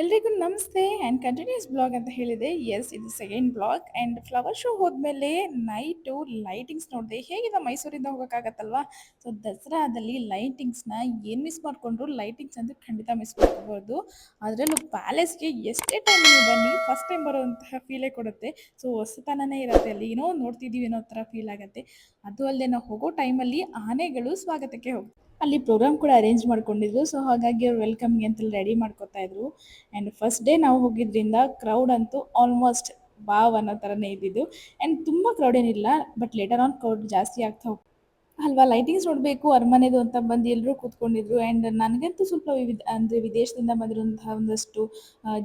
ಎಲ್ರಿಗೂ ನಮಸ್ತೆ and continuous blog ಅಂತ ಹೇಳಿದೆ. ಎಸ್ ಇದು second blog and flower show ಹೋದ್ಮೇಲೆ ನೈಟು ಲೈಟಿಂಗ್ಸ್ ನೋಡಿದೆ. ಹೇಗಿದೆ ಮೈಸೂರಿಂದ ಹೋಗೋಕ್ಕಾಗತ್ತಲ್ವಾ? ಸೊ ದಸರಾದಲ್ಲಿ ಲೈಟಿಂಗ್ಸ್ನ ಏನು ಮಿಸ್ ಮಾಡಿಕೊಂಡ್ರು? ಲೈಟಿಂಗ್ಸ್ ಅಂತೂ ಖಂಡಿತ ಮಿಸ್ ಮಾಡ್ಕೋಬೋದು. ಅದರಲ್ಲೂ ಪ್ಯಾಲೇಸ್ಗೆ ಎಷ್ಟೇ ಟೈಮ್ ಬನ್ನಿ ಫಸ್ಟ್ ಟೈಮ್ ಬರುವಂತಹ ಫೀಲೇ ಕೊಡುತ್ತೆ. ಸೊ ಹೊಸತನನೇ ಇರುತ್ತೆ ಅಲ್ಲಿ. ಏನೋ ನೋಡ್ತಿದ್ದೀವಿ ಅನ್ನೋ ಥರ ಫೀಲ್ ಆಗುತ್ತೆ. ಅದು ಅಲ್ಲದೆ ನಾವು ಹೋಗೋ ಟೈಮಲ್ಲಿ ಆನೆಗಳು ಸ್ವಾಗತಕ್ಕೆ ಹೋಗಿ ಅಲ್ಲಿ ಪ್ರೋಗ್ರಾಮ್ ಕೂಡ ಅರೇಂಜ್ ಮಾಡ್ಕೊಂಡಿದ್ರು. ಸೊ ಹಾಗಾಗಿ ಅವ್ರು ವೆಲ್ಕಮ್ಗೆ ಅಂತ ರೆಡಿ ಮಾಡ್ಕೊತಾ ಇದ್ರು. ಆ್ಯಂಡ್ ಫಸ್ಟ್ ಡೇ ನಾವು ಹೋಗಿದ್ರಿಂದ ಕ್ರೌಡ್ ಅಂತೂ ಆಲ್ಮೋಸ್ಟ್ ಬಾವ್ ಅನ್ನೋ ಥರನೇ ಇದ್ದಿದ್ದು. ಆ್ಯಂಡ್ ತುಂಬ ಕ್ರೌಡ್ ಏನಿಲ್ಲ ಬಟ್ ಲೇಟರ್ ಆನ್ ಕ್ರೌಡ್ ಜಾಸ್ತಿ ಆಗ್ತಾ ಹೋಗ್ತಾ ಅಲ್ವಾ? ಲೈಟಿಂಗ್ಸ್ ನೋಡಬೇಕು, ಅರಮನೆದು ಅಂತ ಬಂದು ಎಲ್ಲರೂ ಕೂತ್ಕೊಂಡಿದ್ರು. ಆ್ಯಂಡ್ ನನಗಂತೂ ಸ್ವಲ್ಪ ವಿವಿಧ ಅಂದರೆ ವಿದೇಶದಿಂದ ಬಂದಿರುವಂತಹ ಒಂದಷ್ಟು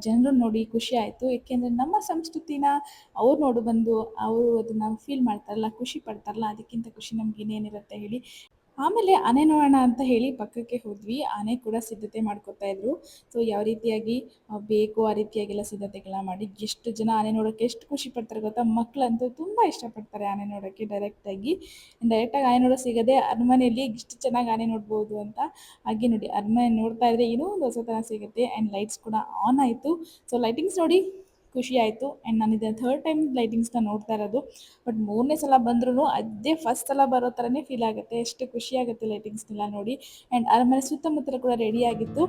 ಜನರು ನೋಡಿ ಖುಷಿ ಆಯಿತು. ಏಕೆಂದರೆ ನಮ್ಮ ಸಂಸ್ಕೃತಿನ ಅವ್ರು ನೋಡು ಬಂದು, ಅವರು ಅದನ್ನು ಫೀಲ್ ಮಾಡ್ತಾರಲ್ಲ, ಖುಷಿ ಪಡ್ತಾರಲ್ಲ, ಅದಕ್ಕಿಂತ ಖುಷಿ ನಮ್ಗೆ ಇನ್ನೇನಿರುತ್ತೆ ಹೇಳಿ. ಆಮೇಲೆ ಆನೆ ನೋಡೋಣ ಅಂತ ಹೇಳಿ ಪಕ್ಕಕ್ಕೆ ಹೋದ್ವಿ. ಆನೆ ಕೂಡ ಸಿದ್ಧತೆ ಮಾಡ್ಕೊತಾ ಇದ್ರು. ಸೊ ಯಾವ ರೀತಿಯಾಗಿ ಬೇಕು ಆ ರೀತಿಯಾಗೆಲ್ಲ ಸಿದ್ಧತೆಗಳನ್ನ ಮಾಡಿ, ಎಷ್ಟು ಜನ ಆನೆ ನೋಡೋಕೆ ಎಷ್ಟು ಖುಷಿ ಪಡ್ತಾರೆ ಗೊತ್ತಾ? ಮಕ್ಕಳಂತೂ ತುಂಬ ಇಷ್ಟಪಡ್ತಾರೆ ಆನೆ ನೋಡೋಕ್ಕೆ ಡೈರೆಕ್ಟಾಗಿ ಡೈರೆಕ್ಟಾಗಿ ಆನೆ ನೋಡೋ ಸಿಗದೆ ಅರಮನೆಯಲ್ಲಿ ಎಷ್ಟು ಚೆನ್ನಾಗಿ ಆನೆ ನೋಡ್ಬೋದು ಅಂತ ಹಾಗೆ ನೋಡಿ. ಅರಮನೆ ನೋಡ್ತಾ ಇದ್ರೆ ಏನೋ ಒಂದು ಹೊಸತನ ಸಿಗುತ್ತೆ ಆ್ಯಂಡ್ ಲೈಟ್ಸ್ ಕೂಡ ಆನ್ ಆಯಿತು. ಸೊ ಲೈಟಿಂಗ್ಸ್ ನೋಡಿ. ಖುಷಿ ಆಯಿತು. ಆ್ಯಂಡ್ ನಾನು ಇದನ್ನು ಥರ್ಡ್ ಟೈಮ್ ಲೈಟಿಂಗ್ಸ್ನ ನೋಡ್ತಾ ಇರೋದು. ಬಟ್ ಮೂರನೇ ಸಲ ಬಂದ್ರೂ ಅದೇ ಫಸ್ಟ್ ಸಲ ಬರೋ ಥರನೇ ಫೀಲ್ ಆಗುತ್ತೆ. ಎಷ್ಟು ಖುಷಿ ಆಗುತ್ತೆ ಲೈಟಿಂಗ್ಸ್ನೆಲ್ಲ ನೋಡಿ. ಆ್ಯಂಡ್ ಅರಮನೆ ಸುತ್ತಮುತ್ತಲ ಕೂಡ ರೆಡಿ ಆಗಿತ್ತು.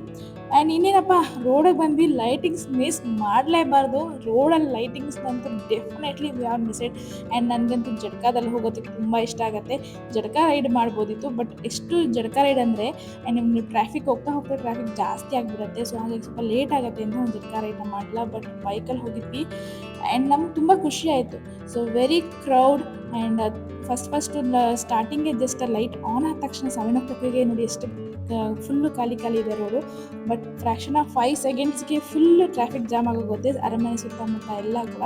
ಆ್ಯಂಡ್ ಇನ್ನೇನಪ್ಪ ರೋಡಿಗೆ ಬಂದು ಲೈಟಿಂಗ್ಸ್ ಮಿಸ್ ಮಾಡಲೇಬಾರ್ದು. ರೋಡಲ್ಲಿ ಲೈಟಿಂಗ್ಸ್ನಂತೂ definitely we are miss it and ನನಗಂತೂ ಜಡ್ಕಾದಲ್ಲಿ ಹೋಗೋದಕ್ಕೆ ತುಂಬ ಇಷ್ಟ ಆಗುತ್ತೆ. ಜಡ್ಕಾ ರೈಡ್ ಮಾಡ್ಬೋದಿತ್ತು. ಬಟ್ ಎಷ್ಟು ಜಡ್ಕಾ ರೈಡ್ ಅಂದರೆ ಆ್ಯಂಡ್ ನಿಮ್ಗೆ ಟ್ರಾಫಿಕ್ ಹೋಗ್ತಾ ಹೋಗ್ತಾ ಟ್ರಾಫಿಕ್ ಜಾಸ್ತಿ ಆಗಿಬಿಡುತ್ತೆ. ಸೊ ಹಾಗಾಗಿ ಸ್ವಲ್ಪ ಲೇಟ್ ಆಗುತ್ತೆ ಅಂತ ಒಂದು ಜಡ್ಕಾ ರೈಡ್ನ ಮಾಡಲ್ಲ ಬಟ್ ಬೈಕಲ್ಲಿ ಹೋಗಿದ್ವಿ. ಆ್ಯಂಡ್ ನಮ್ಗೆ ತುಂಬ ಖುಷಿ ಆಯಿತು. So very crowd and first first ಸ್ಟಾರ್ಟಿಂಗೇ just light on ಆದ ತಕ್ಷಣ ಸೆವೆನ್ ಓ ಕ್ಲಾಕಿಗೆ ನೋಡಿ ಎಷ್ಟು ಫುಲ್ಲು ಖಾಲಿ ಖಾಲಿ ಇದೆ road but fraction of five ಸೆಕೆಂಡ್ಸ್ಗೆ full traffic jam ಆಗೋಗುತ್ತೆ ಅರಮನೆ ಸುತ್ತಮುತ್ತ ಎಲ್ಲ ಕೂಡ.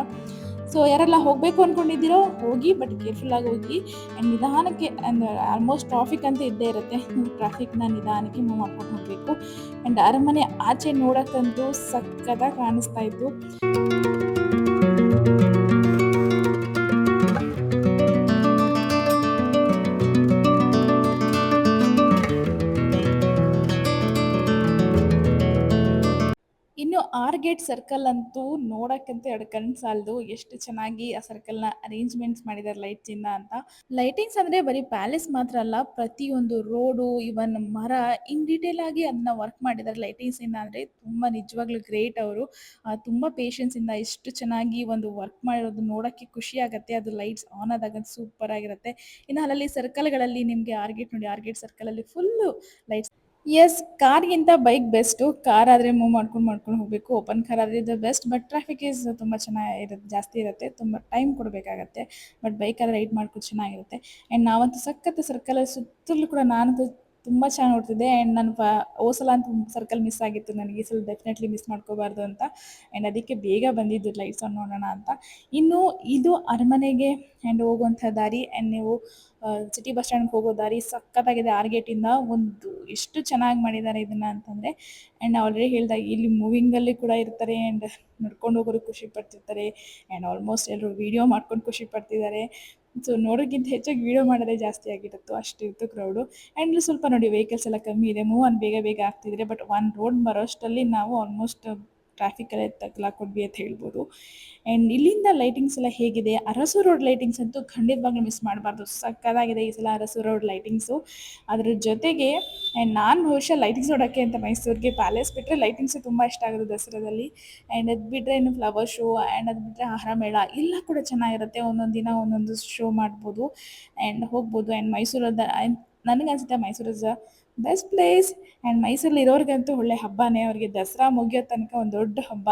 ಸೊ ಯಾರೆಲ್ಲ ಹೋಗಬೇಕು ಅಂದ್ಕೊಂಡಿದ್ದೀರೋ ಹೋಗಿ ಬಟ್ ಕೇರ್ಫುಲ್ಲಾಗಿ ಹೋಗಿ. ಆ್ಯಂಡ್ ನಿಧಾನಕ್ಕೆ ಅಂದರೆ ಆಲ್ಮೋಸ್ಟ್ ಟ್ರಾಫಿಕ್ ಅಂತ ಇದ್ದೇ ಇರುತ್ತೆ. ಟ್ರಾಫಿಕ್ನ ನಿಧಾನಕ್ಕೆ ಮೂವ್ ಮಾಡ್ಕೊಂಡು ಹೋಗಬೇಕು. ಆ್ಯಂಡ್ ಅರಮನೆ ಆಚೆ ನೋಡೋಕ್ಕಂತೂ ಸಖತ್ತಾಗಿ ಕಾಣಿಸ್ತಾ ಇತ್ತು. ಗೇಟ್ ಸರ್ಕಲ್ ಅಂತೂ ನೋಡಕ್ಕಂತ ಎರಡು ಕಣ್ಣು ಸಾಲದು. ಎಷ್ಟು ಚೆನ್ನಾಗಿ ಆ ಸರ್ಕಲ್ನ ಅರೇಂಜ್ಮೆಂಟ್ಸ್ ಮಾಡಿದ್ದಾರೆ ಲೈಟ್ಸಿಂದ ಅಂತ. ಲೈಟಿಂಗ್ಸ್ ಅಂದರೆ ಬರೀ ಪ್ಯಾಲೇಸ್ ಮಾತ್ರ ಅಲ್ಲ, ಪ್ರತಿಯೊಂದು ರೋಡು ಇವನ್ ಮರ ಇನ್ ಡೀಟೇಲ್ ಆಗಿ ಅದನ್ನ ವರ್ಕ್ ಮಾಡಿದ್ದಾರೆ ಲೈಟಿಂಗ್ಸಿಂದ ಅಂದರೆ. ತುಂಬ ನಿಜವಾಗ್ಲೂ ಗ್ರೇಟ್ ಅವರು. ತುಂಬ ಪೇಷನ್ಸಿಂದ ಎಷ್ಟು ಚೆನ್ನಾಗಿ ಒಂದು ವರ್ಕ್ ಮಾಡಿರೋದು ನೋಡೋಕ್ಕೆ ಖುಷಿ ಆಗುತ್ತೆ. ಅದು ಲೈಟ್ಸ್ ಆನ್ ಆದಾಗ ಸೂಪರ್ ಆಗಿರುತ್ತೆ. ಇನ್ನು ಅಲ್ಲಲ್ಲಿ ಸರ್ಕಲ್ಗಳಲ್ಲಿ ನಿಮಗೆ ಆರ್ಗೇಟ್ ನೋಡಿ ಆರ್ಗೇಟ್ ಸರ್ಕಲಲ್ಲಿ ಫುಲ್ಲು ಲೈಟ್ಸ್ ಎಸ್ ಕಾರ್ಗಿಂತ ಬೈಕ್ ಬೆಸ್ಟು ಕಾರ್ ಆದರೆ ಮೂವ್ ಮಾಡ್ಕೊಂಡು ಮಾಡ್ಕೊಂಡು ಹೋಗಬೇಕು. ಓಪನ್ ಕಾರ್ ಆದರೆ ಇದು ಬೆಸ್ಟ್ ಬಟ್ ಟ್ರಾಫಿಕ್ ಈಸ್ ತುಂಬ ಚೆನ್ನಾಗಿ ಇರುತ್ತೆ ಜಾಸ್ತಿ ಇರುತ್ತೆ. ತುಂಬ ಟೈಮ್ ಕೊಡಬೇಕಾಗತ್ತೆ. ಬಟ್ ಬೈಕ್ ಆದರೆ ರೈಡ್ ಮಾಡ್ಕೊಂಡು ಚೆನ್ನಾಗಿರುತ್ತೆ. ಆ್ಯಂಡ್ ನಾವಂತೂ ಸಖತ್ ಸರ್ಕಲಲ್ಲಿ ಸುತ್ತಲೂ ಕೂಡ ನಾನಂತೂ ತುಂಬ ಚೆನ್ನಾಗಿ ನೋಡ್ತಿದ್ದೆ. ಆ್ಯಂಡ್ ನಾನು ಓಸಲ ಅಂತ ಸರ್ಕಲ್ ಮಿಸ್ ಆಗಿತ್ತು. ನನಗೆ ಈ ಸಲ ಡೆಫಿನೆಟ್ಲಿ ಮಿಸ್ ಮಾಡ್ಕೋಬಾರ್ದು ಅಂತ. ಆ್ಯಂಡ್ ಅದಕ್ಕೆ ಬೇಗ ಬಂದಿದ್ದು ಲೈಟ್ಸ್ ಆನ್ ನೋಡೋಣ ಅಂತ. ಇನ್ನು ಇದು ಅರಮನೆಗೆ ಆ್ಯಂಡ್ ಹೋಗುವಂಥ ದಾರಿ ಆ್ಯಂಡ್ ನೀವು ಸಿಟಿ ಬಸ್ ಸ್ಟ್ಯಾಂಡ್ಗೆ ಹೋಗೋ ದಾರಿ ಸಖತ್ತಾಗಿದೆ. ಆರ್ಗೇಟಿಂದ ಒಂದು ಎಷ್ಟು ಚೆನ್ನಾಗಿ ಮಾಡಿದ್ದಾರೆ ಇದನ್ನು ಅಂತಂದರೆ. ಆ್ಯಂಡ್ ಆಲ್ರೆಡಿ ಹೇಳಿದಾಗ ಇಲ್ಲಿ ಮೂವಿಂಗಲ್ಲಿ ಕೂಡ ಇರ್ತಾರೆ. ಆ್ಯಂಡ್ ನಡ್ಕೊಂಡು ಹೋಗೋರು ಖುಷಿ ಪಡ್ತಿರ್ತಾರೆ. ಆ್ಯಂಡ್ ಆಲ್ಮೋಸ್ಟ್ ಎಲ್ಲರೂ ವೀಡಿಯೋ ಮಾಡ್ಕೊಂಡು ಖುಷಿ ಪಡ್ತಿದ್ದಾರೆ. ಸೊ ನೋಡೋಕ್ಕಿಂತ ಹೆಚ್ಚಾಗಿ ವೀಡಿಯೋ ಮಾಡೋದೇ ಜಾಸ್ತಿ ಆಗಿರುತ್ತೋ ಅಷ್ಟಿತ್ತು ಕ್ರೌಡು ಆ್ಯಂಡ್ ಸ್ವಲ್ಪ ನೋಡಿ ವೆಹಿಕಲ್ಸ್ ಎಲ್ಲ ಕಮ್ಮಿ ಇದೆ. ಮೂವ್ ಆನ್ ಬೇಗ ಬೇಗ ಆಗ್ತಿದ್ರೆ ಬಟ್ ಒನ್ ರೋಡ್ ಬರೋಷ್ಟರಲ್ಲಿ ನಾವು ಆಲ್ಮೋಸ್ಟ್ ಟ್ರಾಫಿಕಲ್ಲೇ ತಗ್ಲಾಕೊಡ್ವಿ ಅಂತ ಹೇಳ್ಬೋದು. ಆ್ಯಂಡ್ ಇಲ್ಲಿಂದ ಲೈಟಿಂಗ್ಸ್ ಎಲ್ಲ ಹೇಗಿದೆ? ಅರಸು ರೋಡ್ ಲೈಟಿಂಗ್ಸ್ ಅಂತೂ ಖಂಡಿತವಾಗ್ಲೂ ಮಿಸ್ ಮಾಡಬಾರ್ದು. ಸಕ್ಕತ್ತಾಗಿದೆ ಈ ಸಲ ಅರಸು ರೋಡ್ ಲೈಟಿಂಗ್ಸು ಅದ್ರ ಜೊತೆಗೆ ಆ್ಯಂಡ್ ನಾನು ಬಹುಶಃ ಲೈಟಿಂಗ್ಸ್ ನೋಡೋಕ್ಕೆ ಅಂತ ಮೈಸೂರಿಗೆ ಪ್ಯಾಲೇಸ್ ಬಿಟ್ಟರೆ ಲೈಟಿಂಗ್ಸು ತುಂಬ ಇಷ್ಟ ಆಗೋದು ದಸರಾದಲ್ಲಿ. ಆ್ಯಂಡ್ ಅದು ಬಿಟ್ಟರೆ ಇನ್ನು ಫ್ಲವರ್ ಶೋ ಆ್ಯಂಡ್ ಅದು ಬಿಟ್ಟರೆ ಆಹಾರ ಮೇಳ ಎಲ್ಲ ಕೂಡ ಚೆನ್ನಾಗಿರುತ್ತೆ. ಒಂದೊಂದು ದಿನ ಒಂದೊಂದು ಶೋ ಮಾಡ್ಬೋದು ಆ್ಯಂಡ್ ಹೋಗ್ಬೋದು. ಆ್ಯಂಡ್ ಮೈಸೂರದ ನನಗನ್ಸುತ್ತೆ Mysore is a best place and ಮೈಸೂರಲ್ಲಿ ಇರೋರಿಗಂತೂ ಒಳ್ಳೆ ಹಬ್ಬನೇ ಅವರಿಗೆ ದಸರಾ ಮುಗಿಯೋ ತನಕ ಒಂದು ದೊಡ್ಡ ಹಬ್ಬ.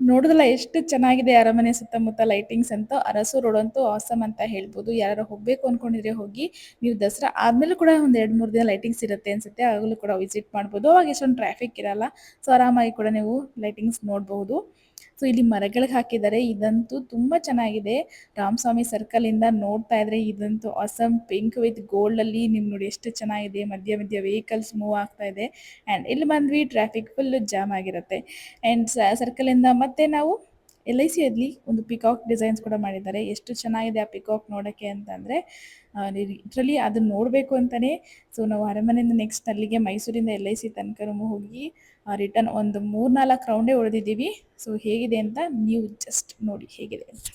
ನೋಡಿದ್ರಲ್ಲ ಎಷ್ಟು ಚೆನ್ನಾಗಿದೆ ಅರಮನೆ ಸುತ್ತಮುತ್ತ ಲೈಟಿಂಗ್ಸ್ ಅಂತ, ಅರಸು ರೋಡ್ ಅಂತೂ ಆಸಮ್ ಅಂತ ಹೇಳ್ಬೋದು. ಯಾರು ಹೋಗ್ಬೇಕು ಅನ್ಕೊಂಡಿದ್ರೆ ಹೋಗಿ, ನೀವು ದಸರಾ ಆದ್ಮೇಲೆ ಕೂಡ ಒಂದು ಎರಡ್ ಮೂರ್ ದಿನ ಲೈಟಿಂಗ್ಸ್ ಇರುತ್ತೆ ಅನ್ಸುತ್ತೆ. ಆಗಲೂ ಕೂಡ ವಿಸಿಟ್ ಮಾಡ್ಬೋದು. ಅವಾಗ ಎಷ್ಟೊಂದು ಟ್ರಾಫಿಕ್ ಇರಲ್ಲ. ಸೊ ಆರಾಮಾಗಿ ಕೂಡ ನೀವು ಲೈಟಿಂಗ್ಸ್ ನೋಡಬಹುದು ಸೊ ಇಲ್ಲಿ ಮರಗಳಿಗೆ ಹಾಕಿದ್ದಾರೆ. ಇದಂತೂ ತುಂಬ ಚೆನ್ನಾಗಿದೆ. ರಾಮಸ್ವಾಮಿ ಸರ್ಕಲ್ ಇಂದ ನೋಡ್ತಾ ಇದ್ರೆ ಇದಂತೂ ಅಸಮ್ ಪಿಂಕ್ ವಿತ್ ಗೋಲ್ಡ್ ಅಲ್ಲಿ ನಿಮ್ ನೋಡಿ ಎಷ್ಟು ಚೆನ್ನಾಗಿದೆ. ಮಧ್ಯ ಮಧ್ಯ ವೆಹಿಕಲ್ಸ್ ಮೂವ್ ಆಗ್ತಾ ಇದೆ. ಅಂಡ್ ಇಲ್ಲಿ ಬಂದ್ವಿ ಟ್ರಾಫಿಕ್ ಫುಲ್ ಜಾಮ್ ಆಗಿರುತ್ತೆ. ಅಂಡ್ ಸರ್ಕಲ್ ಇಂದ ಮತ್ತೆ ನಾವು ಎಲ್ ಐ ಸಿ ಅಲ್ಲಿ ಒಂದು ಪಿಕಾಕ್ ಡಿಸೈನ್ಸ್ ಕೂಡ ಮಾಡಿದ್ದಾರೆ. ಎಷ್ಟು ಚೆನ್ನಾಗಿದೆ ಆ ಪಿಕಾಕ್ ನೋಡೋಕ್ಕೆ ಅಂತಂದರೆ ಇದರಲ್ಲಿ ಅದನ್ನು ನೋಡಬೇಕು ಅಂತಲೇ ಸೊ ನಾವು ಅರಮನೆಯಿಂದ ನೆಕ್ಸ್ಟ್ ಅಲ್ಲಿಗೆ ಮೈಸೂರಿಂದ ಎಲ್ ಐ ಸಿ ತನಕ ಹೋಗಿ ರಿಟರ್ನ್ ಒಂದು ಮೂರ್ನಾಲ್ಕು ರೌಂಡೇ ಹೊಡೆದಿದ್ದೀವಿ. ಸೊ ಹೇಗಿದೆ ಅಂತ ನೀವು ಜಸ್ಟ್ ನೋಡಿ ಹೇಗಿದೆ ಅಂತ.